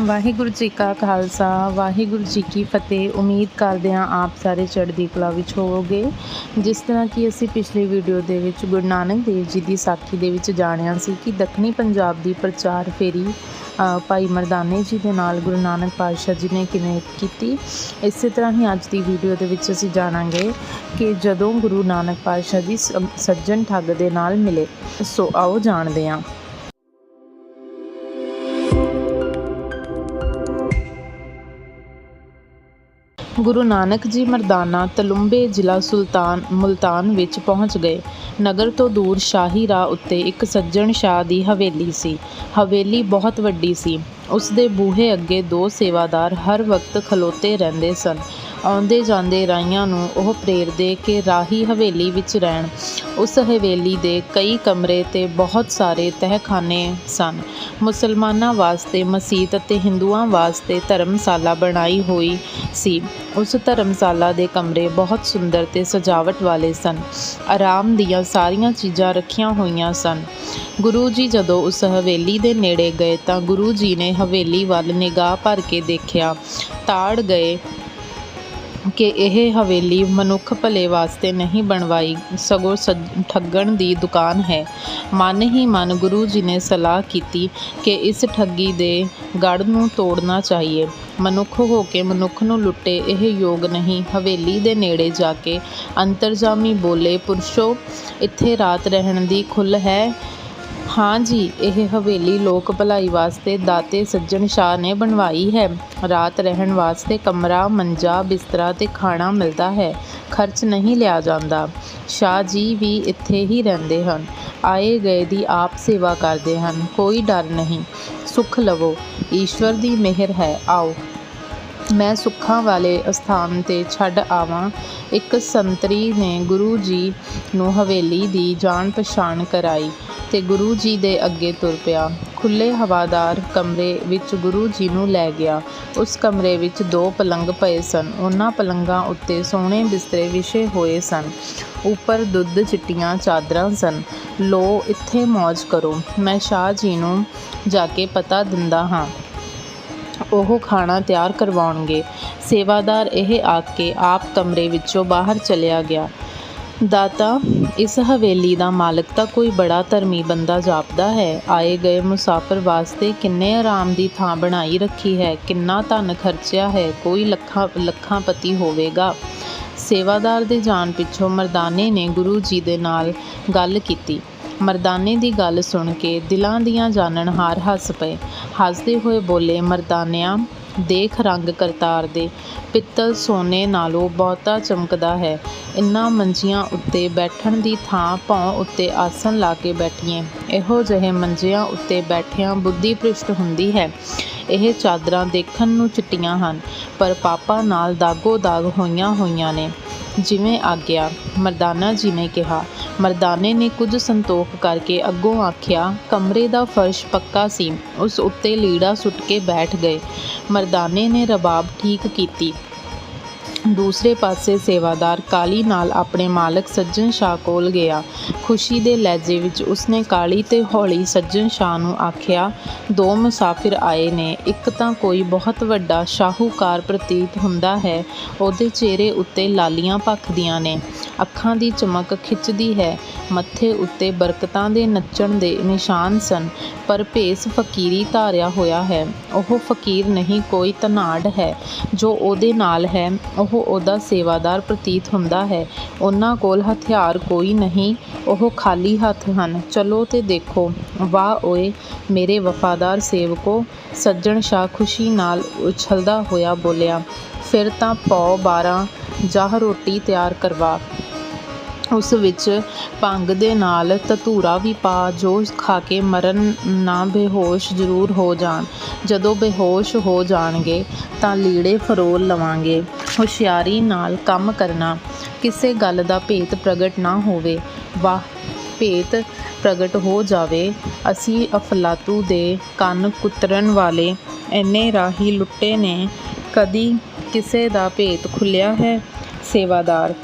ਵਾਹਿਗੁਰੂ ਜੀ ਕਾ ਖਾਲਸਾ, ਵਾਹਿਗੁਰੂ ਜੀ ਕੀ ਫਤਿਹ। ਉਮੀਦ ਕਰਦੇ ਹਾਂ ਆਪ ਸਾਰੇ ਚੜ੍ਹਦੀ ਕਲਾ ਵਿੱਚ ਹੋਵੋਗੇ। ਜਿਸ ਤਰ੍ਹਾਂ ਕਿ ਅਸੀਂ ਪਿਛਲੀ ਵੀਡੀਓ ਦੇ ਵਿੱਚ ਗੁਰੂ ਨਾਨਕ ਦੇਵ ਜੀ ਦੀ ਸਾਖੀ ਦੇ ਵਿੱਚ ਜਾਣਿਆ ਸੀ ਕਿ ਦੱਖਣੀ ਪੰਜਾਬ ਦੀ ਪ੍ਰਚਾਰ ਫੇਰੀ ਭਾਈ ਮਰਦਾਨੇ ਜੀ ਦੇ ਨਾਲ ਗੁਰੂ ਨਾਨਕ ਪਾਤਸ਼ਾਹ ਜੀ ਨੇ ਕਿਵੇਂ ਕੀਤੀ, ਇਸੇ ਤਰ੍ਹਾਂ ਹੀ ਅੱਜ ਦੀ ਵੀਡੀਓ ਦੇ ਵਿੱਚ ਅਸੀਂ ਜਾਣਾਂਗੇ ਕਿ ਜਦੋਂ ਗੁਰੂ ਨਾਨਕ ਪਾਤਸ਼ਾਹ ਜੀ ਸ- ਸੱਜਣ ਠੱਗ ਦੇ ਨਾਲ ਮਿਲੇ। ਸੋ ਆਓ ਜਾਣਦੇ ਹਾਂ। ਗੁਰੂ ਨਾਨਕ ਜੀ ਮਰਦਾਨਾ ਤਲੁੰਬੇ ਜ਼ਿਲ੍ਹਾ ਸੁਲਤਾਨ, ਮੁਲਤਾਨ ਵਿੱਚ ਪਹੁੰਚ ਗਏ। ਨਗਰ ਤੋਂ ਦੂਰ ਸ਼ਾਹੀ ਰਾਹ ਉੱਤੇ ਇੱਕ ਸੱਜਣ ਸ਼ਾਹ ਦੀ ਹਵੇਲੀ ਸੀ। ਹਵੇਲੀ ਬਹੁਤ ਵੱਡੀ ਸੀ। ਉਸ ਦੇ ਬੂਹੇ ਅੱਗੇ ਦੋ ਸੇਵਾਦਾਰ ਹਰ ਵਕਤ ਖਲੋਤੇ ਰਹਿੰਦੇ ਸਨ। ਆਉਂਦੇ ਜਾਂਦੇ ਰਾਈਆਂ ਨੂੰ ਉਹ ਪ੍ਰੇਰਦੇ ਕਿ ਰਾਹੀ ਹਵੇਲੀ ਵਿੱਚ ਰਹਿਣ। ਉਸ ਹਵੇਲੀ ਦੇ ਕਈ ਕਮਰੇ ਤੇ ਬਹੁਤ ਸਾਰੇ ਤਹਿਖਾਨੇ ਸਨ। ਮੁਸਲਮਾਨਾਂ ਵਾਸਤੇ ਮਸਜਿਦ ਅਤੇ ਹਿੰਦੂਆਂ ਵਾਸਤੇ ਧਰਮਸ਼ਾਲਾ ਬਣਾਈ ਹੋਈ ਸੀ। ਉਸ ਧਰਮਸ਼ਾਲਾ ਦੇ ਕਮਰੇ ਬਹੁਤ ਸੁੰਦਰ ਤੇ ਸਜਾਵਟ ਵਾਲੇ ਸਨ। ਆਰਾਮ ਦੀਆਂ ਸਾਰੀਆਂ ਚੀਜ਼ਾਂ ਰੱਖੀਆਂ ਹੋਈਆਂ ਸਨ। ਗੁਰੂ ਜੀ ਜਦੋਂ ਉਸ ਹਵੇਲੀ ਦੇ ਨੇੜੇ ਗਏ ਤਾਂ ਗੁਰੂ ਜੀ ਨੇ ਹਵੇਲੀ ਵੱਲ ਨਿਗਾਹ ਭਰ ਕੇ ਦੇਖਿਆ। ਤਾੜ ਗਏ ਕਿ ਇਹ ਹਵੇਲੀ ਮਨੁੱਖ ਭਲੇ ਵਾਸਤੇ ਨਹੀਂ ਬਣਵਾਈ ਸਗੋਂ ਸੱਜ- ਠੱਗਣ ਦੀ ਦੁਕਾਨ ਹੈ। ਮਨ ਹੀ ਮਨ ਗੁਰੂ ਜੀ ਨੇ ਸਲਾਹ ਕੀਤੀ ਕਿ ਇਸ ਠੱਗੀ ਦੇ ਗੜ ਨੂੰ ਤੋੜਨਾ ਚਾਹੀਏ। ਮਨੁੱਖ ਹੋ ਕੇ ਮਨੁੱਖ ਨੂੰ ਲੁੱਟੇ ਇਹ ਯੋਗ ਨਹੀਂ। ਹਵੇਲੀ ਦੇ ਨੇੜੇ ਜਾ ਕੇ ਅੰਤਰਜਾਮੀ ਬੋਲੇ, ਪੁਰਸ਼ੋ, ਇੱਥੇ ਰਾਤ ਰਹਿਣ ਦੀ ਖੁੱਲ੍ਹ ਹੈ। ਹਾਂ ਜੀ, ਇਹ ਹਵੇਲੀ ਲੋਕ ਭਲਾਈ ਵਾਸਤੇ ਦਾਤੇ ਸੱਜਣ ਸ਼ਾਹ ਨੇ ਬਣਵਾਈ ਹੈ। ਰਾਤ ਰਹਿਣ ਵਾਸਤੇ ਕਮਰਾ, ਮੰਜਾ, ਬਿਸਤਰਾ ਤੇ ਖਾਣਾ ਮਿਲਦਾ ਹੈ। ਖਰਚ ਨਹੀਂ ਲਿਆ ਜਾਂਦਾ। ਸ਼ਾਹ ਜੀ ਵੀ ਇੱਥੇ ਹੀ ਰਹਿੰਦੇ ਹਨ। ਆਏ ਗਏ ਦੀ ਆਪ ਸੇਵਾ ਕਰਦੇ ਹਨ। ਕੋਈ ਡਰ ਨਹੀਂ। ਸੁਖ ਲਵੋ। ਈਸ਼ਵਰ ਦੀ ਮਿਹਰ ਹੈ। ਆਓ। ਮੈਂ ਸੁੱਖਾਂ ਵਾਲੇ ਅਸਥਾਨ ਤੇ ਛੱਡ ਆਵਾਂ। ਇੱਕ ਸੰਤਰੀ ਨੇ ਗੁਰੂ ਜੀ ਨੂੰ ਹਵੇਲੀ ਦੀ ਜਾਣ ਪਛਾਣ ਕਰਾਈ। ਤੇ ਗੁਰੂ ਜੀ ਦੇ ਅੱਗੇ ਤੁਰ ਪਿਆ। ਖੁੱਲੇ ਹਵਾਦਾਰ ਕਮਰੇ ਵਿੱਚ ਗੁਰੂ ਜੀ ਨੂੰ ਲੈ ਗਿਆ। ਉਸ ਕਮਰੇ ਵਿੱਚ ਦੋ ਪਲੰਗ ਪਏ ਸਨ। ਉਹਨਾਂ ਪਲੰਗਾਂ ਉੱਤੇ ਸੋਹਣੇ ਬਿਸਤਰੇ ਵਿਛੇ ਹੋਏ ਸਨ। ਉੱਪਰ ਦੁੱਧ ਚਿੱਟੀਆਂ ਚਾਦਰਾਂ ਸਨ। ਲੋ, ਇੱਥੇ ਮौज ਕਰੋ। ਮੈਂ ਸ਼ਾਹ ਜੀ ਨੂੰ ਜਾ ਕੇ ਪਤਾ ਦਿੰਦਾ ਹਾਂ। ਉਹ ਖਾਣਾ ਤਿਆਰ ਕਰਵਾਉਣਗੇ। ਸੇਵਾਦਾਰ ਇਹ ਆਖ ਕੇ ਆਪ ਕਮਰੇ ਵਿੱਚੋਂ ਬਾਹਰ ਚਲਿਆ ਗਿਆ। ਦਾਤਾ, ਇਸ ਹਵੇਲੀ ਦਾ ਮਾਲਕ ਤਾਂ ਕੋਈ ਬੜਾ ਧਰਮੀ ਬੰਦਾ ਜਾਪਦਾ ਹੈ। ਆਏ ਗਏ ਮੁਸਾਫਰ ਵਾਸਤੇ ਕਿੰਨੇ ਆਰਾਮ ਦੀ ਥਾਂ ਬਣਾਈ ਰੱਖੀ ਹੈ, ਕਿੰਨਾ ਧਨ ਖਰਚਿਆ ਹੈ, ਕੋਈ ਲੱਖਾਂ ਲੱਖਾਂ ਪਤੀ ਹੋਵੇਗਾ। ਸੇਵਾਦਾਰ ਦੇ ਜਾਣ ਪਿੱਛੋਂ ਮਰਦਾਨੇ ਨੇ ਗੁਰੂ ਜੀ ਦੇ ਨਾਲ ਗੱਲ ਕੀਤੀ। ਮਰਦਾਨੇ ਦੀ ਗੱਲ ਸੁਣ ਕੇ ਦਿਲਾਂ ਦੀਆਂ ਜਾਣਨਹਾਰ ਹੱਸ ਪਏ। ਹੱਸਦੇ ਹੋਏ ਬੋਲੇ, ਮਰਦਾਨਿਆਂ ਦੇਖ ਰੰਗ ਕਰਤਾਰ ਦੇ ਪਿੱਤਲ ਸੋਨੇ ਨਾਲੋਂ ਬਹੁਤਾ ਚਮਕਦਾ ਹੈ। ਇਨ੍ਹਾਂ ਮੰਜੀਆਂ ਉੱਤੇ ਬੈਠਣ ਦੀ ਥਾਂ ਭੌਂ ਉੱਤੇ ਆਸਣ ਲਾ ਕੇ ਬੈਠੀਏ ਇਹੋ ਜਿਹੇ ਮੰਜਿਆਂ ਉੱਤੇ ਬੈਠਿਆਂ ਬੁੱਧੀ ਭ੍ਰਿਸ਼ਟ ਹੁੰਦੀ ਹੈ। ਇਹ ਚਾਦਰਾਂ ਦੇਖਣ ਨੂੰ ਚਿੱਟੀਆਂ ਹਨ, ਪਰ ਪਾਪਾਂ ਨਾਲ ਦਾਗੋ ਦਾਗ ਹੋਈਆਂ ਹੋਈਆਂ ਨੇ। ਜਿਵੇਂ ਆਗਿਆ, ਮਰਦਾਨਾ ਜੀ ਨੇ ਕਿਹਾ ਮਰਦਾਨੇ ਨੇ ਕੁਝ ਸੰਤੋਖ ਕਰਕੇ ਅੱਗੋਂ ਆਖਿਆ, ਕਮਰੇ ਦਾ ਫਰਸ਼ ਪੱਕਾ ਸੀ, ਉਸ ਉੱਤੇ ਲੀੜਾ ਸੁੱਟ ਕੇ ਬੈਠ ਗਏ। ਮਰਦਾਨੇ ਨੇ ਰਬਾਬ ਠੀਕ ਕੀਤੀ। ਦੂਸਰੇ ਪਾਸੇ ਸੇਵਾਦਾਰ ਕਾਲੀ ਨਾਲ ਆਪਣੇ ਮਾਲਕ ਸੱਜਣ ਸ਼ਾਹ ਕੋਲ ਗਿਆ। ਖੁਸ਼ੀ ਦੇ ਲਹਿਜੇ ਵਿੱਚ ਉਸਨੇ ਕਾਲੀ ਤੇ ਹੌਲੀ ਸੱਜਣ ਸ਼ਾਹ ਨੂੰ ਆਖਿਆ, ਦੋ ਮੁਸਾਫਿਰ ਆਏ ਨੇ। ਇੱਕ ਤਾਂ ਕੋਈ ਬਹੁਤ ਵੱਡਾ ਸ਼ਾਹੂਕਾਰ ਪ੍ਰਤੀਤ ਹੁੰਦਾ ਹੈ। ਉਹਦੇ ਚਿਹਰੇ ਉੱਤੇ ਲਾਲੀਆਂ ਭਖਦੀਆਂ ਨੇ। ਅੱਖਾਂ ਦੀ ਚਮਕ ਖਿੱਚਦੀ ਹੈ। ਮੱਥੇ ਉੱਤੇ ਬਰਕਤਾਂ ਦੇ ਨੱਚਣ ਦੇ ਨਿਸ਼ਾਨ ਸਨ, ਪਰ ਭੇਸ ਫਕੀਰੀ ਧਾਰਿਆ ਹੋਇਆ ਹੈ। ਉਹ ਫਕੀਰ ਨਹੀਂ, ਕੋਈ ਧਨਾੜ ਹੈ ਜੋ ਉਹਦੇ ਨਾਲ ਹੈ। ਉਹ ਉਹਦਾ ਸੇਵਾਦਾਰ ਪ੍ਰਤੀਤ ਹੁੰਦਾ ਹੈ। ਉਹਨਾਂ ਕੋਲ ਹਥਿਆਰ ਕੋਈ ਨਹੀਂ, ਉਹ ਖਾਲੀ ਹੱਥ ਹਨ। ਚਲੋ ਤੇ ਦੇਖੋ। ਵਾਹ ਓਏ, ਮੇਰੇ ਵਫਾਦਾਰ ਸੇਵਕੋ, ਸੱਜਣ ਸ਼ਾਹ ਖੁਸ਼ੀ ਨਾਲ ਉਛਲਦਾ ਹੋਇਆ ਬੋਲਿਆ, ਫਿਰ ਤਾਂ ਪੌ 12 ਜਾਹ ਰੋਟੀ ਤਿਆਰ ਕਰਵਾ। ਉਸ ਵਿੱਚ ਭੰਗ ਦੇ ਨਾਲ ਧਤੂਰਾ ਵੀ ਪਾ, ਜੋ ਖਾ ਕੇ ਮਰਨ ਨਾ ਬੇਹੋਸ਼ ਜ਼ਰੂਰ ਹੋ ਜਾਣ। ਜਦੋਂ ਬੇਹੋਸ਼ ਹੋ ਜਾਣਗੇ, ਤਾਂ ਲੀੜੇ ਫਰੋਲ ਲਵਾਂਗੇ। ਹੁਸ਼ਿਆਰੀ ਨਾਲ ਕੰਮ ਕਰਨਾ, ਕਿਸੇ ਗੱਲ ਦਾ ਭੇਤ ਪ੍ਰਗਟ ਨਾ ਹੋਵੇ। ਵਾਹ, ਭੇਤ ਪ੍ਰਗਟ ਹੋ ਜਾਵੇ। ਅਸੀਂ ਅਫਲਾਤੂ ਦੇ ਕੰਨ ਕੁਤਰਨ ਵਾਲੇ, ਇੰਨੇ ਰਾਹੀ ਲੁੱਟੇ ਨੇ, ਕਦੀ ਕਿਸੇ ਦਾ ਭੇਤ ਖੁੱਲਿਆ ਹੈ? ਸੇਵਾਦਾਰ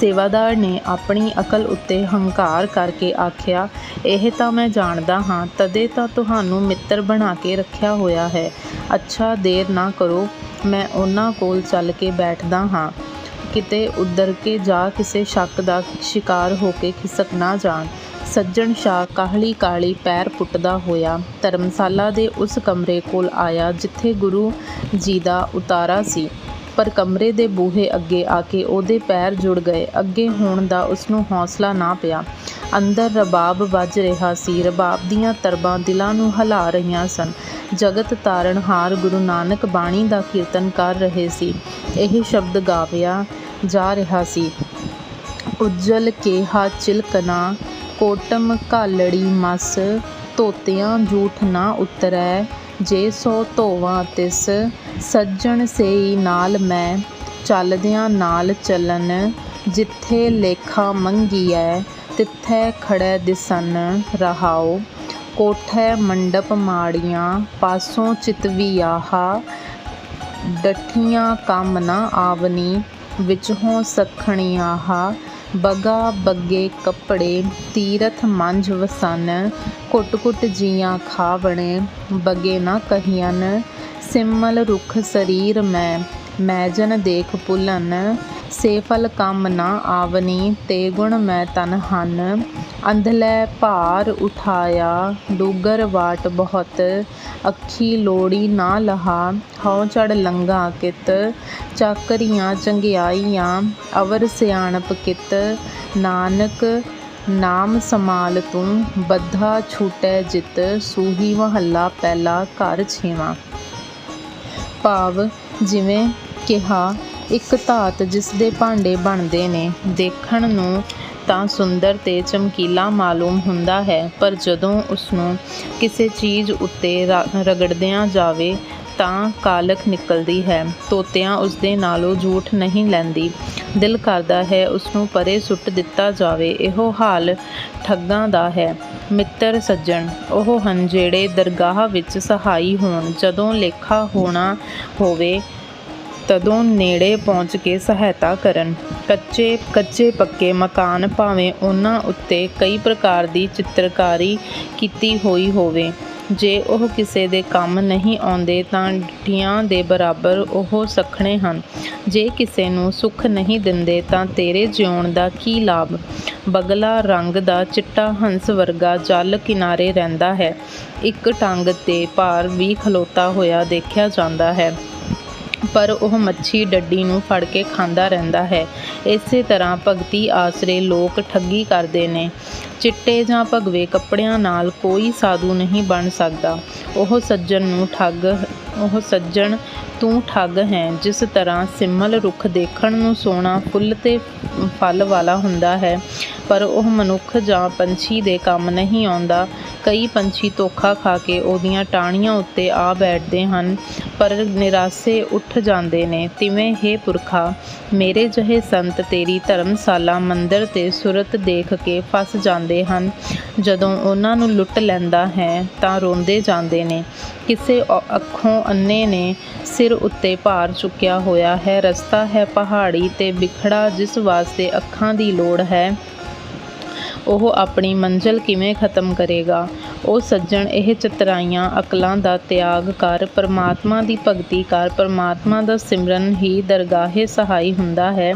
ਸੇਵਾਦਾਰ ਨੇ ਆਪਣੀ ਅਕਲ ਉੱਤੇ ਹੰਕਾਰ ਕਰਕੇ ਆਖਿਆ, ਇਹ ਤਾਂ ਮੈਂ ਜਾਣਦਾ ਹਾਂ, ਤਦੇ ਤਾਂ ਤੁਹਾਨੂੰ ਮਿੱਤਰ ਬਣਾ ਕੇ ਰੱਖਿਆ ਹੋਇਆ ਹੈ। ਅੱਛਾ, ਦੇਰ ਨਾ ਕਰੋ, ਮੈਂ ਉਹਨਾਂ ਕੋਲ ਚੱਲ ਕੇ ਬੈਠਦਾ ਹਾਂ। ਕਿਤੇ ਉੱਧਰ ਕੇ ਜਾ ਕਿਸੇ ਸ਼ੱਕ ਦਾ ਸ਼ਿਕਾਰ ਹੋ ਕੇ ਖਿਸਕ ਨਾ ਜਾਣ। ਸੱਜਣ ਸ਼ਾਹ ਕਾਹਲੀ ਕਾਹਲੀ ਪੈਰ ਪੁੱਟਦਾ ਹੋਇਆ, ਧਰਮਸ਼ਾਲਾ ਦੇ ਉਸ ਕਮਰੇ ਕੋਲ ਆਇਆ, ਜਿੱਥੇ ਗੁਰੂ ਜੀ ਦਾ ਉਤਾਰਾ ਸੀ। ਪਰ ਕਮਰੇ ਦੇ ਬੂਹੇ ਅੱਗੇ ਆ ਕੇ ਉਹਦੇ ਪੈਰ ਜੁੜ ਗਏ। ਅੱਗੇ ਹੋਣ ਦਾ ਉਸਨੂੰ ਹੌਸਲਾ ਨਾ ਪਿਆ। ਅੰਦਰ ਰਬਾਬ ਵੱਜ ਰਿਹਾ ਸੀ। ਰਬਾਬ ਦੀਆਂ ਤਰਬਾਂ ਦਿਲਾਂ ਨੂੰ ਹਿਲਾ ਰਹੀਆਂ ਸਨ। ਜਗਤ ਤਾਰਨਹਾਰ ਗੁਰੂ ਨਾਨਕ ਬਾਣੀ ਦਾ ਕੀਰਤਨ ਕਰ ਰਹੇ ਸੀ। ਇਹ ਸ਼ਬਦ ਗਾਵਿਆ ਜਾ ਰਿਹਾ ਸੀ। ਉੱਜਲ ਕੇਹਾ ਚਿਲਕਨਾ ਕੋਟਮ ਕਾਲੜੀ ਮਸ ਧੋਤਿਆਂ ਜੂਠ ਨਾ ਉਤਰੈ, ਜੇ ਸੋ ਧੋਵਾਂ ਤਿਸ ਸੱਜਣ ਸੇਈ ਨਾਲ ਮੈਂ, ਚੱਲਦਿਆਂ ਨਾਲ ਚੱਲਨ, ਜਿੱਥੇ ਲੇਖਾ ਮੰਗੀਐ, ਤਿੱਥੈ ਖੜੈ ਦਿਸਨ ਰਹਾਉ। ਕੋਠੈ ਮੰਡਪ ਮਾੜੀਆਂ, ਪਾਸੋਂ ਚਿਤਵੀਆਹਾ ਡਠੀਆਂ ਕੰਮ ਨਾ ਆਵਨੀ ਵਿਚਹੋਂ ਸਖਣੀਆਹਾ ਬਗਾ ਬੱਗੇ ਕੱਪੜੇ, ਤੀਰਥ ਮੰਝ ਵਸਨ ਕੁੱਟ ਕੁੱਟ ਜੀਆਂ ਖਾਵਣੇ, ਬਗੇ ਨਾ ਕਹੀਆਂ ਸਿਮਲ ਰੁੱਖ ਸਰੀਰ ਮੈਂ ਮੈਜਨ ਦੇਖ ਭੁਲਨ ਸੇਫਲ ਕੰਮ ਨਾ ਆਵਨੀ, ਤੇ ਗੁਣ ਮੈਂ ਤਨ ਹਨ। ਅੰਧਲੇ ਭਾਰ ਉਠਾਇਆ, ਡੂਗਰ ਵਾਟ ਬਹੁਤ, ਅੱਖੀ ਲੋੜੀ ਨਾ ਲਹਾ। ਹਉ ਚੜ ਲੰਗਾ ਕਿਤ, ਚਾਕਰੀਆਂ ਚੰਗਿਆਈਆਂ, ਅਵਰ ਸਿਆਣਪ ਕਿਤ। ਨਾਨਕ ਨਾਮ ਸਮਾਲ ਤੂੰ, ਬੱਧਾ ਛੂਟੈ ਜਿਤ, ਸੂਹੀ ਮਹੱਲਾ ਪਹਿਲਾ ਘਰ ਛੇਵਾਂ। ਭਾਵ ਜਿਵੇਂ ਕਿਹਾ, ਇੱਕ ਧਾਤ ਜਿਸ ਦੇ ਭਾਂਡੇ ਬਣਦੇ ਨੇ, ਦੇਖਣ ਨੂੰ ਤਾਂ ਸੁੰਦਰ ਤੇ ਚਮਕੀਲਾ ਮਾਲੂਮ ਹੁੰਦਾ ਹੈ, ਪਰ ਜਦੋਂ ਉਸਨੂੰ ਕਿਸੇ ਚੀਜ਼ ਉੱਤੇ ਰਗੜਦਿਆਂ ਜਾਵੇ ਤਾਂ ਕਾਲਖ ਨਿਕਲਦੀ ਹੈ, ਤੋਤਿਆਂ ਉਸਦੇ ਨਾਲੋਂ ਝੂਠ ਨਹੀਂ ਲੈਂਦੀ। ਦਿਲ ਕਰਦਾ ਹੈ ਉਸਨੂੰ ਪਰੇ ਸੁੱਟ ਦਿੱਤਾ ਜਾਵੇ, ਇਹੋ ਹਾਲ ਠੱਗਾਂ ਦਾ ਹੈ। ਮਿੱਤਰ ਸੱਜਣ, ਉਹ ਹਨ ਜਿਹੜੇ ਦਰਗਾਹ ਵਿੱਚ ਸਹਾਈ ਹੋਣ। ਜਦੋਂ ਲੇਖਾ ਹੋਣਾ ਹੋਵੇ, ਤਦੋਂ ਨੇੜੇ ਪਹੁੰਚ ਕੇ ਸਹਾਇਤਾ ਕਰਨ। ਕੱਚੇ ਕੱਚੇ ਪੱਕੇ ਮਕਾਨ ਭਾਵੇਂ ਉਹਨਾਂ ਉੱਤੇ ਕਈ ਪ੍ਰਕਾਰ ਦੀ ਚਿੱਤਰਕਾਰੀ ਕੀਤੀ ਹੋਈ ਹੋਵੇ। ਜੇ ਉਹ ਕਿਸੇ ਦੇ ਕੰਮ ਨਹੀਂ ਆਉਂਦੇ ਤਾਂ ਡਿੱਠੀਆਂ ਦੇ ਬਰਾਬਰ ਉਹ ਸਖਣੇ ਹਨ। ਜੇ ਕਿਸੇ ਨੂੰ ਸੁੱਖ ਨਹੀਂ ਦਿੰਦੇ ਤਾਂ ਤੇਰੇ ਜਿਉਣ ਦਾ ਕੀ ਲਾਭ? ਬਗਲਾ ਰੰਗ ਦਾ ਚਿੱਟਾ ਹੰਸ ਵਰਗਾ ਜਲ ਕਿਨਾਰੇ ਰਹਿੰਦਾ ਹੈ। ਇੱਕ ਟੰਗ ਤੇ ਭਾਰ ਵੀ ਖਲੋਤਾ ਹੋਇਆ ਦੇਖਿਆ ਜਾਂਦਾ ਹੈ। ਪਰ ਉਹ ਮੱਛੀ ਡੱਡੀ ਨੂੰ ਫੜ ਕੇ ਖਾਂਦਾ ਰਹਿੰਦਾ ਹੈ। ਇਸੇ ਤਰ੍ਹਾਂ ਭਗਤੀ ਆਸਰੇ ਲੋਕ ਠੱਗੀ ਕਰਦੇ ਨੇ। ਚਿੱਟੇ ਜਾਂ ਭਗਵੇ ਕੱਪੜਿਆਂ ਨਾਲ ਕੋਈ ਸਾਧੂ ਨਹੀਂ ਬਣ ਸਕਦਾ। ਉਹ ਸੱਜਣ ਨੂੰ ਠੱਗ ਉਹ ਸੱਜਣ, ਤੂੰ ਠੱਗ ਹੈ। ਜਿਸ ਤਰ੍ਹਾਂ ਸਿੰਮਲ ਰੁੱਖ ਦੇਖਣ ਨੂੰ ਸੋਹਣਾ ਫੁੱਲ ਤੇ ਫਲ ਵਾਲਾ ਹੁੰਦਾ ਹੈ, ਪਰ ਉਹ ਮਨੁੱਖ ਜਾਂ ਪੰਛੀ ਦੇ ਕੰਮ ਨਹੀਂ ਆਉਂਦਾ। ਕਈ ਪੰਛੀ ਧੋਖਾ ਖਾ ਕੇ ਉਹਦੀਆਂ ਟਾਹਣੀਆਂ ਉੱਤੇ ਆ ਬੈਠਦੇ ਹਨ, ਪਰ ਨਿਰਾਸੇ ਉੱਠ ਜਾਂਦੇ ਨੇ। ਤਿਵੇਂ, ਹੇ ਪੁਰਖਾ, ਮੇਰੇ ਜਿਹੇ ਸੰਤ ਤੇਰੀ ਧਰਮਸ਼ਾਲਾ ਮੰਦਰ ਤੇ ਸੁਰਤ ਦੇਖ ਕੇ ਫਸ ਜਾਂਦੇ ਹਨ। ਜਦੋਂ ਉਹਨਾਂ ਨੂੰ ਲੁੱਟ ਲੈਂਦਾ ਹੈ ਤਾਂ ਰੋਂਦੇ ਜਾਂਦੇ ਨੇ। ਕਿਸੇ ਅੱਖੋਂ ਅੰਨੇ ਨੇ ਸਿਰ ਉੱਤੇ ਭਾਰ ਚੁੱਕਿਆ ਹੋਇਆ ਹੈ। ਰਸਤਾ ਹੈ ਪਹਾੜੀ ਤੇ ਵਿਖੜਾ ਜਿਸ ਵਾਸਤੇ ਅੱਖਾਂ ਦੀ ਲੋੜ ਹੈ। ਉਹ ਆਪਣੀ ਮੰਜ਼ਲ ਕਿਵੇਂ ਖਤਮ ਕਰੇਗਾ? ਉਹ ਸੱਜਣ ਇਹ ਚਤਰਾਈਆਂ, ਅਕਲਾਂ ਦਾ ਤਿਆਗ ਕਰ, ਪਰਮਾਤਮਾ ਦੀ ਭਗਤੀ ਕਰ। ਪਰਮਾਤਮਾ ਦਾ ਸਿਮਰਨ ਹੀ ਦਰਗਾਹੇ ਸਹਾਈ ਹੁੰਦਾ ਹੈ।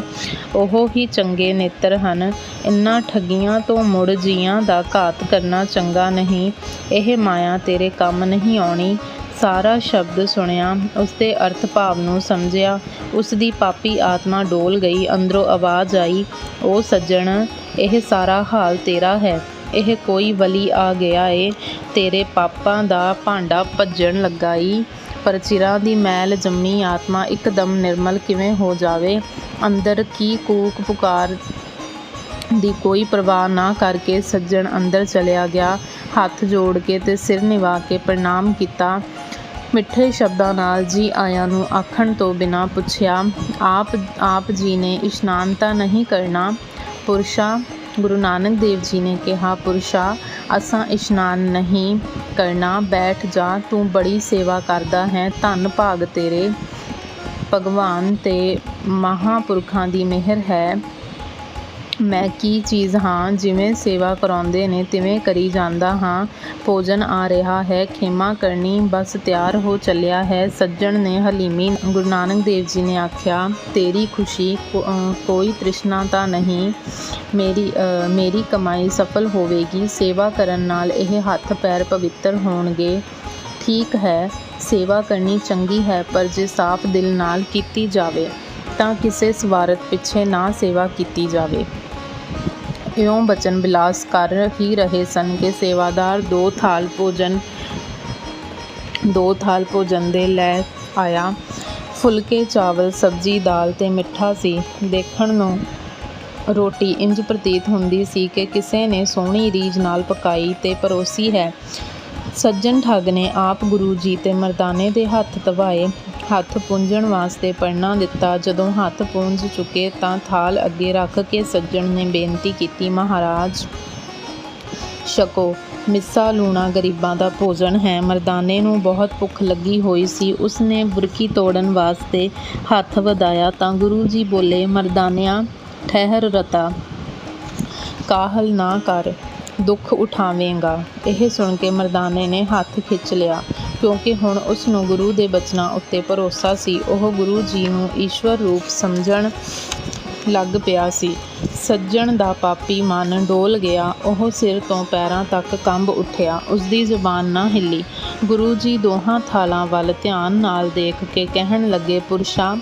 ਉਹ ਹੀ ਚੰਗੇ ਨੇਤਰ ਹਨ। ਇਨ੍ਹਾਂ ਠੱਗੀਆਂ ਤੋਂ ਮੁੜ ਜੀਆਂ ਦਾ ਘਾਤ ਕਰਨਾ ਚੰਗਾ ਨਹੀਂ। ਇਹ ਮਾਇਆ ਤੇਰੇ ਕੰਮ ਨਹੀਂ ਆਉਣੀ। ਸਾਰਾ ਸ਼ਬਦ ਸੁਣਿਆ, ਉਸਦੇ ਅਰਥ ਭਾਵ ਨੂੰ ਸਮਝਿਆ। ਉਸ ਦੀ ਪਾਪੀ ਆਤਮਾ ਡੋਲ ਗਈ, ਅੰਦਰੋਂ ਆਵਾਜ਼ ਆਈ ਉਹ ਸੱਜਣ, ਇਹ ਸਾਰਾ ਹਾਲ ਤੇਰਾ ਹੈ। ਇਹ ਕੋਈ ਵਲੀ ਆ ਗਿਆ ਏ। ਤੇਰੇ ਪਾਪਾਂ ਦਾ ਭਾਂਡਾ ਭੱਜਣ ਲੱਗਾ ਈ। ਪਰ ਚਿਰਾਂ ਦੀ ਮੈਲ ਜੰਮੀ ਆਤਮਾ ਇੱਕਦਮ ਨਿਰਮਲ ਕਿਵੇਂ ਹੋ ਜਾਵੇ? ਅੰਦਰ ਕੀ ਕੂਕ ਪੁਕਾਰ ਦੀ ਕੋਈ ਪਰਵਾਹ ਨਾ ਕਰਕੇ ਸੱਜਣ ਅੰਦਰ ਚਲਿਆ ਗਿਆ। ਹੱਥ ਜੋੜ ਕੇ ਤੇ ਸਿਰ ਨਿਵਾ ਕੇ ਪ੍ਰਣਾਮ ਕੀਤਾ। ਮਿੱਠੇ ਸ਼ਬਦਾਂ ਨਾਲ ਜੀ ਆਇਆਂ ਨੂੰ ਆਖਣ ਤੋਂ ਬਿਨਾਂ ਪੁੱਛਿਆ, ਆਪ ਆਪ ਜੀ ਨੇ ਇਸ਼ਨਾਨ ਤਾਂ ਨਹੀਂ ਕਰਨਾ? ਪੁਰਸ਼ਾ, ਗੁਰੂ ਨਾਨਕ ਦੇਵ ਜੀ ਨੇ ਕਿਹਾ, ਪੁਰਸ਼ਾ, ਅਸਾਂ ਇਸ਼ਨਾਨ ਨਹੀਂ ਕਰਨਾ। ਬੈਠ ਜਾ, ਤੂੰ ਬੜੀ ਸੇਵਾ ਕਰਦਾ ਹੈ। ਧੰਨ ਭਾਗ ਤੇਰੇ। ਭਗਵਾਨ ਤੇ ਮਹਾਪੁਰਖਾਂ ਦੀ ਮਿਹਰ ਹੈ। ਮੈਂ ਕੀ ਚੀਜ਼ ਹਾਂ ਜਿਵੇਂ ਸੇਵਾ ਕਰਾਉਂਦੇ ਨੇ ਤਿਵੇਂ ਕਰੀ ਜਾਂਦਾ ਹਾਂ ਭੋਜਨ ਆ ਰਿਹਾ ਹੈ ਖੇਮਾ ਕਰਨੀ ਬਸ ਤਿਆਰ ਹੋ ਚੱਲਿਆ ਹੈ ਸੱਜਣ ਨੇ ਹਲੀਮੀ ਗੁਰੂ ਨਾਨਕ ਦੇਵ ਜੀ ਨੇ ਆਖਿਆ ਤੇਰੀ ਖੁਸ਼ੀ ਕੋ- ਅਹ ਕੋਈ ਤ੍ਰਿਸ਼ਨਾ ਤਾਂ ਨਹੀਂ ਮੇਰੀ ਅਹ ਮੇਰੀ ਕਮਾਈ ਸਫਲ ਹੋਵੇਗੀ ਸੇਵਾ ਕਰਨ ਨਾਲ ਇਹ ਹੱਥ ਪੈਰ ਪਵਿੱਤਰ ਹੋਣਗੇ ਠੀਕ ਹੈ ਸੇਵਾ ਕਰਨੀ ਚੰਗੀ ਹੈ ਪਰ ਜੇ ਸਾਫ਼ ਦਿਲ ਨਾਲ ਕੀਤੀ ਜਾਵੇ ਤਾਂ ਕਿਸੇ ਸਵਾਰਥ ਪਿੱਛੇ ਨਾ ਸੇਵਾ ਕੀਤੀ ਜਾਵੇ ਇਉਂ ਬਚਨ ਬਿਲਾਸ ਕਰ ਹੀ ਰਹੇ ਸਨ ਕਿ ਸੇਵਾਦਾਰ ਦੋ ਥਾਲ ਭੋਜਨ, ਦੋ ਥਾਲ ਭੋਜਨ ਦੇ ਲੈ ਆਇਆ। ਫੁਲਕੇ, ਚਾਵਲ, ਸਬਜ਼ੀ, ਦਾਲ ਤੇ ਮਿੱਠਾ ਸੀ। ਦੇਖਣ ਨੂੰ ਰੋਟੀ ਇੰਜ ਪ੍ਰਤੀਤ ਹੁੰਦੀ ਸੀ ਕਿ ਕਿਸੇ ਨੇ ਸੋਹਣੀ ਰੀਝ ਨਾਲ ਪਕਾਈ ਤੇ ਪਰੋਸੀ ਹੈ। ਸੱਜਣ ਠੱਗ ਨੇ ਆਪ ਗੁਰੂ ਜੀ ਤੇ ਮਰਦਾਨੇ ਦੇ ਹੱਥ ਧਵਾਏ ਹੱਥ ਪੂੰਝਣ ਵਾਸਤੇ ਪਰਨਾ ਦਿੱਤਾ। ਜਦੋਂ ਹੱਥ ਪੂੰਝ ਚੁੱਕੇ ਤਾਂ ਥਾਲ ਅੱਗੇ ਰੱਖ ਕੇ ਸੱਜਣ ਨੇ ਬੇਨਤੀ ਕੀਤੀ, ਮਹਾਰਾਜ, ਛਕੋ। ਮਿੱਸਾ ਲੂਣਾ ਗਰੀਬਾਂ ਦਾ ਭੋਜਨ ਹੈ। ਮਰਦਾਨੇ ਨੂੰ ਬਹੁਤ ਭੁੱਖ ਲੱਗੀ ਹੋਈ ਸੀ। ਉਸਨੇ ਬੁਰਕੀ ਤੋੜਨ ਵਾਸਤੇ ਹੱਥ ਵਧਾਇਆ ਤਾਂ ਗੁਰੂ ਜੀ ਬੋਲੇ, ਮਰਦਾਨਿਆਂ, ਠਹਿਰ ਰਤਾ। ਕਾਹਲ ਨਾ ਕਰ। ਦੁੱਖ ਉਠਾਵੇਂਗਾ। ਇਹ ਸੁਣ ਕੇ ਮਰਦਾਨੇ ਨੇ ਹੱਥ ਖਿੱਚ ਲਿਆ। ਕਿਉਂਕਿ ਹੁਣ ਉਸ ਨੂੰ ਗੁਰੂ ਦੇ ਬਚਨਾਂ ਉੱਤੇ ਭਰੋਸਾ ਸੀ, ਉਹ ਗੁਰੂ ਜੀ ਨੂੰ ਈਸ਼ਵਰ ਰੂਪ ਸਮਝਣ ਲੱਗ ਪਿਆ ਸੀ। ਸੱਜਣ ਦਾ ਪਾਪੀ ਮਨ ਡੋਲ ਗਿਆ, ਉਹ ਸਿਰ ਤੋਂ ਪੈਰਾਂ ਤੱਕ ਕੰਬ ਉੱਠਿਆ, ਉਸਦੀ ਜ਼ੁਬਾਨ ਨਾ ਹਿੱਲੀ। ਗੁਰੂ ਜੀ ਦੋਹਾਂ ਥਾਲਾਂ ਵੱਲ ਧਿਆਨ ਨਾਲ ਦੇਖ ਕੇ ਕਹਿਣ ਲੱਗੇ, ਪੁਰਸ਼ਾ,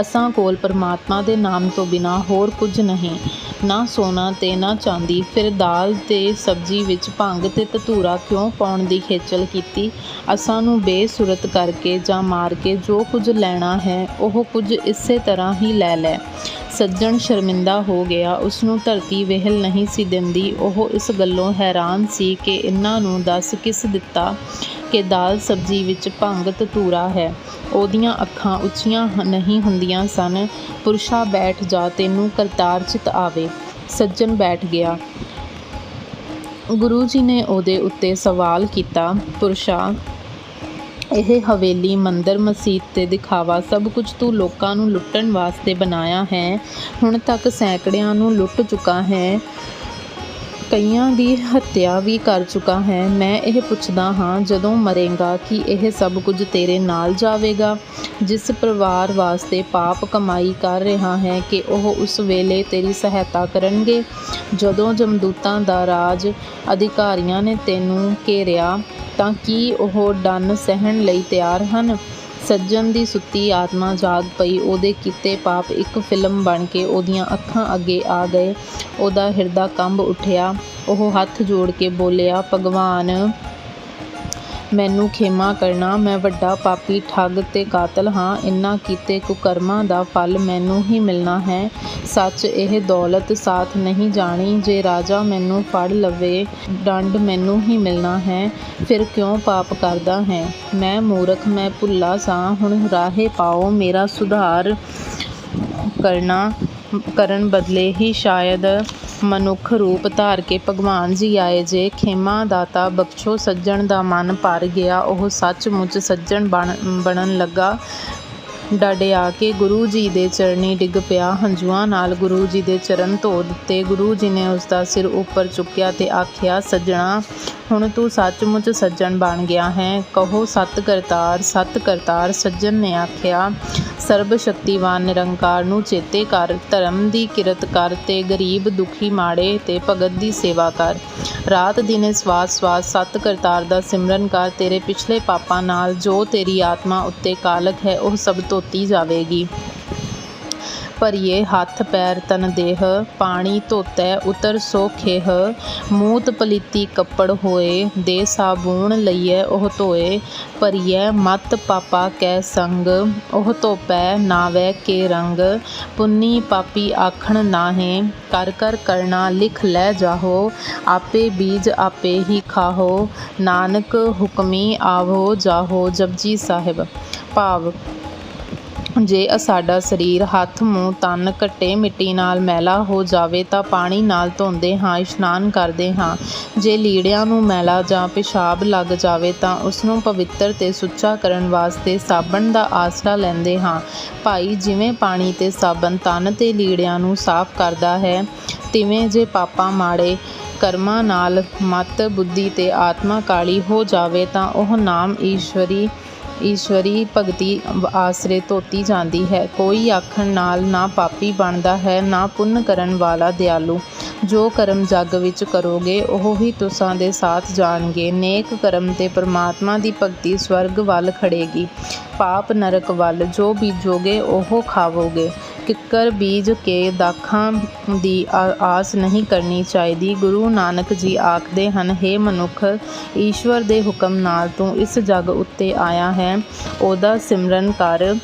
ਅਸਾਂ ਕੋਲ ਪਰਮਾਤਮਾ ਦੇ ਨਾਮ ਤੋਂ ਬਿਨਾ ਹੋਰ ਕੁਝ ਨਹੀਂ। ਨਾ ਸੋਨਾ ਤੇ ਨਾ ਚਾਂਦੀ, ਫਿਰ ਦਾਲ ਤੇ ਸਬਜ਼ੀ ਵਿੱਚ ਭੰਗ ਤੇ ਧਤੂਰਾ ਕਿਉਂ ਪਾਉਣ ਦੀ ਖੇਚਲ ਕੀਤੀ? ਅਸਾਂ ਨੂੰ ਬੇਸੁਰਤ ਕਰਕੇ ਜਾਂ ਮਾਰ ਕੇ ਜੋ ਕੁਝ ਲੈਣਾ ਹੈ, ਉਹ ਕੁਝ ਇਸੇ ਤਰ੍ਹਾਂ ਹੀ ਲੈ ਲੈ। ਸੱਜਣ ਸ਼ਰਮਿੰਦਾ ਹੋ ਗਿਆ। ਉਸ ਨੂੰ ਧਰਤੀ ਵਿਹਲ ਨਹੀਂ ਸੀ ਦਿੰਦੀ। ਉਹ ਇਸ ਗੱਲੋਂ ਹੈਰਾਨ ਸੀ ਕਿ ਇਹਨਾਂ ਨੂੰ ਦੱਸ ਕਿਸ ਦਿੱਤਾ? ਕਿ ਦਾਲ ਸਬਜ਼ੀ ਵਿੱਚ ਭੰਗ ਧਤੂਰਾ ਹੈ। ਉਹਦੀਆਂ ਅੱਖਾਂ ਉੱਚੀਆਂ ਨਹੀਂ ਹੁੰਦੀਆਂ ਸਨ। ਪੁਰਸ਼ਾ ਬੈਠ ਜਾ, ਤੈਨੂੰ ਕਰਤਾਰ ਚਿਤ ਆਵੇ। ਸੱਜਣ ਬੈਠ ਗਿਆ। ਗੁਰੂ ਜੀ ਨੇ ਉਹਦੇ ਉੱਤੇ ਸਵਾਲ ਕੀਤਾ, ਪੁਰਸ਼ਾ, ਇਹ ਹਵੇਲੀ ਮੰਦਰ ਮਸਜਿਦ ਤੇ ਦਿਖਾਵਾ, ਸਭ ਕੁਝ ਤੂੰ ਲੋਕਾਂ ਨੂੰ ਲੁੱਟਣ ਵਾਸਤੇ ਬਣਾਇਆ ਹੈ। ਹੁਣ ਤੱਕ ਸੈਂਕੜਿਆਂ ਨੂੰ ਲੁੱਟ ਚੁੱਕਾ ਹੈ। ਕਈਆਂ ਦੀ ਹੱਤਿਆ ਵੀ ਕਰ ਚੁੱਕਾ ਹੈ। ਮੈਂ ਇਹ ਪੁੱਛਦਾ ਹਾਂ, ਜਦੋਂ ਮਰੇਗਾ ਕਿ ਇਹ ਸਭ ਕੁਝ ਤੇਰੇ ਨਾਲ ਜਾਵੇਗਾ? ਜਿਸ ਪਰਿਵਾਰ ਵਾਸਤੇ ਪਾਪ ਕਮਾਈ ਕਰ ਰਿਹਾ ਹੈ ਕਿ ਉਹ ਉਸ ਵੇਲੇ ਤੇਰੀ ਸਹਾਇਤਾ ਕਰਨਗੇ? ਜਦੋਂ ਜਮਦੂਤਾਂ ਦਾ ਰਾਜ ਅਧਿਕਾਰੀਆਂ ਨੇ ਤੈਨੂੰ ਘੇਰਿਆ, ਤਾਂ ਕੀ ਉਹ ਡੰਨ ਸਹਿਣ ਲਈ ਤਿਆਰ ਹਨ? ਸੱਜਣ ਦੀ ਸੁੱਤੀ ਆਤਮਾ ਜਾਗ ਪਈ। ਉਹਦੇ ਕੀਤੇ ਪਾਪ ਇੱਕ ਫਿਲਮ ਬਣ ਕੇ ਉਹਦੀਆਂ ਅੱਖਾਂ ਅੱਗੇ ਆ ਗਏ। ਉਹਦਾ ਹਿਰਦਾ ਕੰਬ ਉੱਠਿਆ। ਉਹ ਹੱਥ ਜੋੜ ਕੇ ਬੋਲਿਆ, ਭਗਵਾਨ, ਮੈਨੂੰ ਖੇਮਾ ਕਰਨਾ, ਮੈਂ ਵੱਡਾ ਪਾਪੀ ਠੱਗ ਤੇ ਕਾਤਲ ਹਾਂ। ਇਨ੍ਹਾਂ ਕੀਤੇ ਕੁਕਰਮਾਂ ਦਾ ਫਲ ਮੈਨੂੰ ਹੀ ਮਿਲਣਾ ਹੈ। ਸੱਚ ਇਹ ਦੌਲਤ ਸਾਥ ਨਹੀਂ ਜਾਣੀ। ਜੇ ਰਾਜਾ ਮੈਨੂੰ ਫੜ ਲਵੇ ਦੰਡ ਮੈਨੂੰ ਹੀ ਮਿਲਣਾ ਹੈ। ਫਿਰ ਕਿਉਂ ਪਾਪ ਕਰਦਾ ਹੈ? ਮੈਂ ਮੂਰਖ, ਮੈਂ ਭੁੱਲਾ ਸਾਂ। ਹੁਣ ਰਾਹੇ ਪਾਓ ਮੇਰਾ ਸੁਧਾਰ ਕਰਨਾ। ਕਰਨ ਬਦਲੇ ਹੀ ਸ਼ਾਇਦ ਮਨੁੱਖ ਰੂਪ ਧਾਰ ਕੇ ਭਗਵਾਨ ਜੀ ਆਏ ਜੇ। ਖੇਮਾ ਦਾਤਾ ਬਖਸ਼ੋ ਸੱਜਣ ਦਾ ਮਨ ਭਰ ਗਿਆ। ਉਹ ਸੱਚਮੁੱਚ ਸੱਜਣ ਬਣ, ਬਣਨ ਲੱਗਾ। ਡਾਡੇ ਆ ਕੇ ਗੁਰੂ ਜੀ ਦੇ ਚਰਨੀ ਡਿੱਗ ਪਿਆ। ਹੰਝੂਆਂ ਨਾਲ ਗੁਰੂ ਜੀ ਦੇ ਚਰਨ ਧੋ ਦਿੱਤੇ। ਗੁਰੂ ਜੀ ਨੇ ਉਸ ਦਾ ਸਿਰ ਉੱਪਰ ਚੁੱਕਿਆ ਤੇ ਆਖਿਆ, ਸੱਜਣਾ, ਹੁਣ ਤੂੰ ਸੱਚਮੁੱਚ ਸੱਜਣ ਬਣ ਗਿਆ ਹੈ। ਕਹੋ ਸਤ ਕਰਤਾਰ ਸਤ ਕਰਤਾਰ ਸੱਜਣ ਨੇ ਆਖਿਆ ਸਰਬ ਸ਼ਕਤੀਵਾਨ ਨਿਰੰਕਾਰ ਨੂੰ ਚੇਤੇ ਕਰ, ਧਰਮ ਦੀ ਕਿਰਤ ਕਰ ਤੇ ਗਰੀਬ ਦੁਖੀ ਮਾੜੇ ਤੇ ਭਗਤ ਦੀ ਸੇਵਾ ਕਰ। ਰਾਤ ਦਿਨੇ ਸਵਾਸ ਸਵਾਸ ਸਤ ਕਰਤਾਰ ਦਾ ਸਿਮਰਨ ਕਰ। ਤੇਰੇ ਪਿਛਲੇ ਪਾਪਾਂ ਨਾਲ ਜੋ ਤੇਰੀ ਆਤਮਾ ਉੱਤੇ ਕਾਲਕ ਹੈ, ਉਹ ਸਭ ਤੋਂ ਧੋਤੀ ਜਾਵੇਗੀ। ਭਰੀਏ ਹੱਥ ਪੈਰ ਤਨ ਦੇਹ, ਪਾਣੀ ਧੋਤੈ ਉਤਰ ਸੋ ਖੇਹ। ਮੂਤ ਪਲੀਤੀ ਕੱਪੜ ਹੋਏ, ਦੇ ਸਾਬੂਣ ਲਈਐ ਉਹ ਧੋਏ। ਭਰੀਐ ਮਤ ਪਾਪਾ ਕੈ ਸੰਗ, ਉਹ ਧੋਪੈ ਨਾਵੈ ਕੇ ਰੰਗ। ਪੁੰਨੀ ਪਾਪੀ ਆਖਣ ਨਾਹੇ, ਕਰ ਕਰ ਕਰਨਾ ਲਿਖ ਲੈ ਜਾਹੋ। ਆਪੇ ਬੀਜ ਆਪੇ ਹੀ ਖਾਹੋ, ਨਾਨਕ ਹੁਕਮੀ ਆਵੋ ਜਾਹੋ ਜਪਜੀ ਸਾਹਿਬ। ਭਾਵ ਜੇ ਸਾਡਾ ਸਰੀਰ ਹੱਥ, ਮੂੰਹ, ਤਨ ਘੱਟੇ ਮਿੱਟੀ ਨਾਲ ਮੈਲਾ ਹੋ ਜਾਵੇ ਤਾਂ ਪਾਣੀ ਨਾਲ ਧੋਂਦੇ ਹਾਂ, ਇਸ਼ਨਾਨ ਕਰਦੇ ਹਾਂ। ਜੇ ਲੀੜਿਆਂ ਨੂੰ ਮੈਲਾ ਜਾਂ ਪਿਸ਼ਾਬ ਲੱਗ ਜਾਵੇ ਤਾਂ ਉਸ ਨੂੰ ਪਵਿੱਤਰ ਤੇ ਸੁੱਚਾ ਕਰਨ ਵਾਸਤੇ ਸਾਬਣ ਦਾ ਆਸਰਾ ਲੈਂਦੇ ਹਾਂ। ਭਾਈ, ਜਿਵੇਂ ਪਾਣੀ ਤੇ ਸਾਬਣ ਤਨ ਤੇ ਲੀੜਿਆਂ ਨੂੰ ਸਾਫ਼ ਕਰਦਾ ਹੈ, ਤਿਵੇਂ ਜੇ ਪਾਪਾਂ ਮਾੜੇ ਕਰਮਾਂ ਨਾਲ ਮਤ, ਬੁੱਧੀ ਤੇ ਆਤਮਾ ਕਾਲੀ ਹੋ ਜਾਵੇ ਤਾਂ ਉਹ ਨਾਮ ਈਸ਼ਵਰੀ ਈਸ਼ਵਰੀ ਭਗਤੀ ਆਸਰੇ ਧੋਤੀ ਜਾਂਦੀ ਹੈ। ਕੋਈ ਆਖਣ ਨਾਲ ਨਾ ਪਾਪੀ ਬਣਦਾ ਹੈ, ਨਾ ਪੁੰਨ ਕਰਨ ਵਾਲਾ ਦਿਆਲੂ। ਜੋ ਕਰਮ ਜੱਗ ਵਿੱਚ ਕਰੋਗੇ, ਉਹ ਹੀ ਤੁਸਾਂ ਦੇ ਸਾਥ ਜਾਣਗੇ। ਨੇਕ ਕਰਮ ਤੇ ਪਰਮਾਤਮਾ ਦੀ ਭਗਤੀ ਸਵਰਗ ਵੱਲ ਖੜੇਗੀ। ਪਾਪ ਨਰਕ ਵੱਲ ਜੋ ਬੀਜੋਗੇ, ਉਹ ਖਾਵੋਗੇ। ਕਿੱਕਰ ਬੀਜ ਕੇ ਦਾਖਾਂ ਦੀ ਆਸ ਨਹੀਂ ਕਰਨੀ ਚਾਹੀਦੀ। ਗੁਰੂ ਨਾਨਕ ਜੀ ਆਖਦੇ ਹਨ, ਹੇ ਮਨੁੱਖ, ਈਸ਼ਵਰ ਦੇ ਹੁਕਮ ਨਾਲ ਤੂੰ ਇਸ ਜੱਗ ਉੱਤੇ ਆਇਆ ਹੈ। ਉਹਦਾ ਸਿਮਰਨ ਕਰ।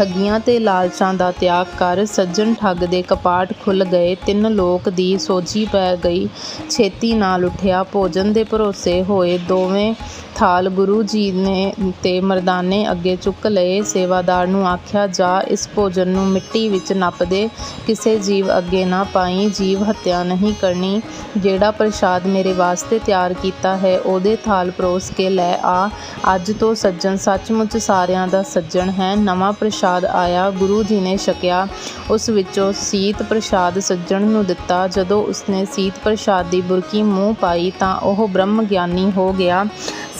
ਠੱਗੀਆਂ ਤੇ ਲਾਲਚਾਂ ਦਾ ਤਿਆਗ ਕਰ ਸੱਜਣ ਠੱਗ ਦੇ ਕਪਾਟ ਖੁੱਲ੍ਹ ਗਏ। ਤਿੰਨ ਲੋਕ ਦੀ ਸੋਝੀ ਪੈ ਗਈ। ਛੇਤੀ ਨਾਲ ਉੱਠਿਆ। ਭੋਜਨ ਦੇ ਭਰੋਸੇ ਹੋਏ ਦੋਵੇਂ ਥਾਲ ਗੁਰੂ ਜੀ ਨੇ ਤੇ ਮਰਦਾਨੇ ਅੱਗੇ ਚੁੱਕ ਲਏ। ਸੇਵਾਦਾਰ ਨੂੰ ਆਖਿਆ, ਜਾ, ਇਸ ਭੋਜਨ ਨੂੰ ਮਿੱਟੀ ਵਿੱਚ ਨੱਪ ਦੇ। ਕਿਸੇ ਜੀਵ ਅੱਗੇ ਨਾ ਪਾਈ। ਜੀਵ ਹੱਤਿਆ ਨਹੀਂ ਕਰਨੀ। ਜਿਹੜਾ ਪ੍ਰਸ਼ਾਦ ਮੇਰੇ ਵਾਸਤੇ ਤਿਆਰ ਕੀਤਾ ਹੈ, ਉਹਦੇ ਥਾਲ ਪਰੋਸ ਕੇ ਲੈ ਆ। ਅੱਜ ਤੋਂ ਸੱਜਣ ਸੱਚਮੁੱਚ ਸਾਰਿਆਂ ਦਾ ਸੱਜਣ ਹੈ। ਨਵਾਂ ਪ੍ਰਸ਼ਾਦ ਆਇਆ, ਗੁਰੂ ਜੀ ਨੇ ਛਕਿਆ। ਉਸ ਵਿੱਚੋਂ ਸੀਤ ਪ੍ਰਸ਼ਾਦ ਸੱਜਣ ਨੂੰ ਦਿੱਤਾ। ਜਦੋਂ ਉਸਨੇ ਸੀਤ ਪ੍ਰਸ਼ਾਦ ਦੀ ਬੁਰਕੀ ਮੂੰਹ ਪਾਈ ਤਾਂ ਉਹ ਬ੍ਰਹਮ ਗਿਆਨੀ ਹੋ ਗਿਆ।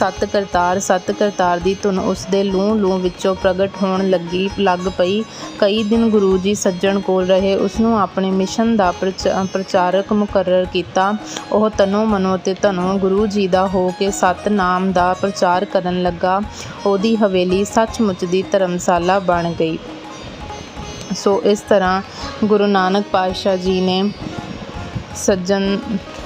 ਸਤ ਕਰਤਾਰ ਸਤ ਕਰਤਾਰ ਦੀ ਧੁਨ ਉਸਦੇ ਲੂੰ ਲੂੰ ਵਿੱਚੋਂ ਪ੍ਰਗਟ ਹੋਣ ਲੱਗੀ, ਲੱਗ ਪਈ। ਕਈ ਦਿਨ ਗੁਰੂ ਜੀ ਸੱਜਣ ਕੋਲ ਰਹੇ। ਉਸਨੂੰ ਆਪਣੇ ਮਿਸ਼ਨ ਦਾ ਪ੍ਰਚ- ਪ੍ਰਚਾਰਕ ਮੁਕਰਰ ਕੀਤਾ। ਉਹ ਤਨੋ ਮਨੋ ਤੇ ਧਨੋ ਗੁਰੂ ਜੀ ਦਾ ਹੋ ਕੇ ਸਤ ਨਾਮ ਦਾ ਪ੍ਰਚਾਰ ਕਰਨ ਲੱਗਾ। ਉਹਦੀ ਹਵੇਲੀ ਸੱਚਮੁੱਚ ਦੀ ਧਰਮਸ਼ਾਲਾ ਬਣ ਬਣ ਗਈ। ਸੋ ਇਸ ਤਰ੍ਹਾਂ ਗੁਰੂ ਨਾਨਕ ਪਾਤਸ਼ਾਹ ਜੀ ਨੇ ਸੱਜਣ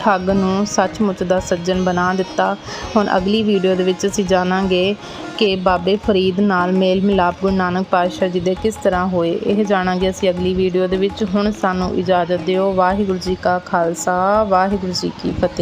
ਠੱਗ ਨੂੰ ਸੱਚਮੁੱਚ ਦਾ ਸੱਜਣ ਬਣਾ ਦਿੱਤਾ। ਹੁਣ ਅਗਲੀ ਵੀਡੀਓ ਦੇ ਵਿੱਚ ਅਸੀਂ ਜਾਣਾਂਗੇ ਕਿ ਬਾਬੇ ਫਰੀਦ ਨਾਲ ਮੇਲ ਮਿਲਾਪ ਗੁਰੂ ਨਾਨਕ ਪਾਤਸ਼ਾਹ ਜੀ ਦੇ ਕਿਸ ਤਰ੍ਹਾਂ ਹੋਏ। ਇਹ ਜਾਣਾਂਗੇ ਅਸੀਂ ਅਗਲੀ ਵੀਡੀਓ ਦੇ ਵਿੱਚ। ਹੁਣ ਸਾਨੂੰ ਇਜਾਜ਼ਤ ਦਿਓ। ਵਾਹਿਗੁਰੂ ਜੀ ਕਾ ਖਾਲਸਾ, ਵਾਹਿਗੁਰੂ ਜੀ ਕੀ ਫਤਿਹ।